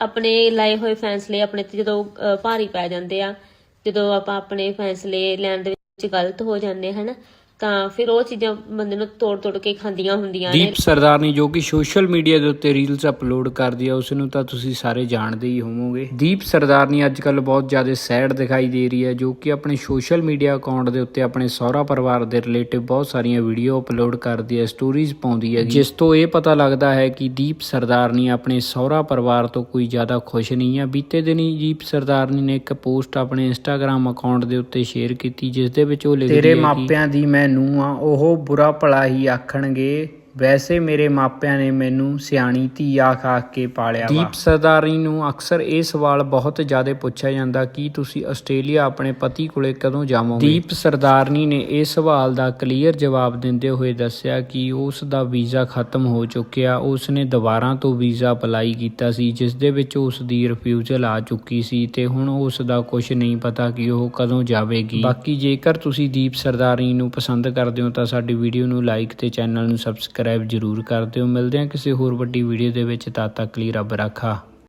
ਆਪਣੇ ਲਾਏ ਹੋਏ ਫੈਸਲੇ ਆਪਣੇ ਤੇ ਜਦੋਂ ਭਾਰੀ ਪੈ ਜਾਂਦੇ ਆ, ਜਦੋਂ ਆਪਾਂ ਆਪਣੇ ਫੈਸਲੇ ਲੈਣ ਦੇ ਵਿੱਚ ਗਲਤ ਹੋ ਜਾਂਦੇ, ਹਨ? ਤਾਂ ਫਿਰ ਉਹ ਚੀਜ਼ਾਂ ਬੰਦੇ ਨੂੰ ਤੋੜ ਤੋੜ ਕੇ ਖਾਂਦੀਆਂ ਹੁੰਦੀਆਂ ਨੇ। ਦੀਪ ਸਰਦਾਰਨੀ ਜੋ ਕਿ ਸੋਸ਼ਲ ਮੀਡੀਆ ਦੇ ਉੱਤੇ ਰੀਲਸ ਅਪਲੋਡ ਕਰਦੀ ਆ ਉਸ ਨੂੰ ਤਾਂ ਤੁਸੀਂ ਸਾਰੇ ਜਾਣਦੇ ਹੀ ਹੋਵੋਗੇ। ਦੀਪ ਸਰਦਾਰਨੀ ਅੱਜ ਕੱਲ ਬਹੁਤ ਜ਼ਿਆਦਾ ਸੈਡ ਦਿਖਾਈ ਦੇ ਰਹੀ ਹੈ ਜੋ ਕਿ ਆਪਣੇ ਸੋਸ਼ਲ ਮੀਡੀਆ ਅਕਾਊਂਟ ਦੇ ਉੱਤੇ ਆਪਣੇ ਸਹੁਰਾ ਪਰਿਵਾਰ ਦੇ ਰਿਲੇਟਿਵ ਬਹੁਤ ਸਾਰੀਆਂ ਵੀਡੀਓ ਅਪਲੋਡ ਕਰਦੀ ਹੈ ਸਟੋਰੀਜ਼ ਪਾਉਂਦੀ ਹੈ ਜਿਸ ਤੋਂ ਇਹ ਪਤਾ ਲੱਗਦਾ ਹੈ ਕਿ ਦੀਪ ਸਰਦਾਰਨੀ ਆਪਣੇ ਸਹੁਰਾ ਪਰਿਵਾਰ ਤੋਂ ਕੋਈ ਜ਼ਿਆਦਾ ਖੁਸ਼ ਨਹੀਂ ਹੈ ਬੀਤੇ ਦਿਨੀ ਦੀਪ ਸਰਦਾਰਨੀ ਨੇ ਇੱਕ ਪੋਸਟ ਆਪਣੇ ਇੰਸਟਾਗ੍ਰam ਅਕਾਊਂਟ ਦੇ ਉੱਤੇ ਸ਼ੇਅਰ ਕੀਤੀ ਜਿਸ ਦੇ ਵਿੱਚ ਉਹ ਲਿਖਦੀ ਹੈ ਤੇਰੇ ਮਾਪਿਆਂ ਦੀ ਮੈਂ ਨੂੰਹ ਆ ਉਹ ਬੁਰਾ ਭਲਾ ਹੀ ਆਖਣਗੇ। ਵੈਸੇ ਮੇਰੇ ਮਾਪਿਆਂ ਨੇ ਮੈਨੂੰ ਸਿਆਣੀ ਧੀ ਆਖ ਆਖ ਕੇ ਪਾਲਿਆ ਵਾ। ਦੀਪ ਸਰਦਾਰੀ ਨੂੰ ਅਕਸਰ ਇਹ ਸਵਾਲ ਬਹੁਤ ਜ਼ਿਆਦਾ ਪੁੱਛਿਆ ਜਾਂਦਾ ਕਿ ਤੁਸੀਂ ਆਸਟ੍ਰੇਲੀਆ ਆਪਣੇ ਪਤੀ ਕੋਲੇ ਕਦੋਂ ਜਾਵੋਗੇ? ਦੀਪ ਸਰਦਾਰਨੀ ਨੇ ਇਹ ਸਵਾਲ ਦਾ ਕਲੀਅਰ ਜਵਾਬ ਦਿੰਦੇ ਹੋਏ ਦੱਸਿਆ ਕਿ ਉਸ ਦਾ ਵੀਜ਼ਾ ਖਤਮ ਹੋ ਚੁੱਕਿਆ। ਉਸ ਨੇ ਦੁਬਾਰਾ ਤੋਂ ਵੀਜ਼ਾ ਅਪਲਾਈ ਕੀਤਾ ਸੀ ਜਿਸ ਦੇ ਵਿੱਚ ਉਸ ਦੀ ਰਿਫਿਊਜ਼ਲ ਆ ਚੁੱਕੀ ਸੀ ਤੇ ਹੁਣ ਉਸ ਦਾ ਕੁਝ ਨਹੀਂ ਪਤਾ ਕਿ ਉਹ ਕਦੋਂ ਜਾਵੇਗੀ। ਬਾਕੀ ਜੇਕਰ ਤੁਸੀਂ ਦੀਪ ਸਰਦਾਰੀ ਨੂੰ ਪਸੰਦ ਕਰਦੇ ਹੋ ਤਾਂ ਸਾਡੀ ਵੀਡੀਓ ਨੂੰ ਲਾਈਕ ਤੇ ਚੈਨਲ ਨੂੰ ਸਬਸਕ੍ਰਾਈਬ ਜਰੂਰ ਕਰ ਦਿਓ। ਮਿਲਦੇ ਹਾਂ ਕਿਸੇ ਹੋਰ ਵੱਡੀ ਵੀਡੀਓ ਦੇ ਵਿੱਚ। ਤਦ ਤੱਕ ਲਈ ਰੱਬ ਰਾਖਾ।